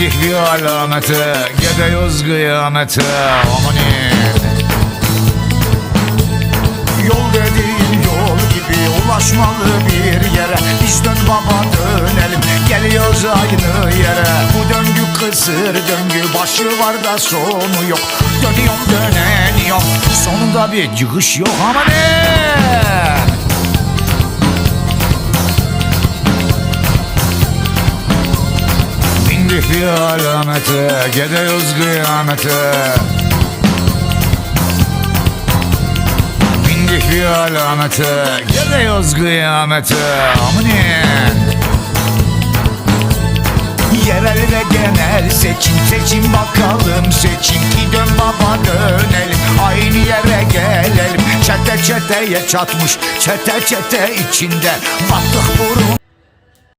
Bir alamete Gidiyoruz kıyamete Amanin. Yol dediğin yol gibi ulaşmalı bir yere. Biz dön baba dönelim. Geliyoruz aynı yere. Bu döngü kısır döngü başı var da sonu yok. Dönüyorum döneniyorum sonunda bir çıkış yok Amanin Bindik bir alamete Gidiyoruz kıyamete. Bindik bir alamete Gidiyoruz kıyamete. Amanin Yerel ve genel seçim seçim bakalım. Seçim ki dön baba dönelim. Aynı yere gelelim. Çete çeteye çatmış çete çete içinde. Battık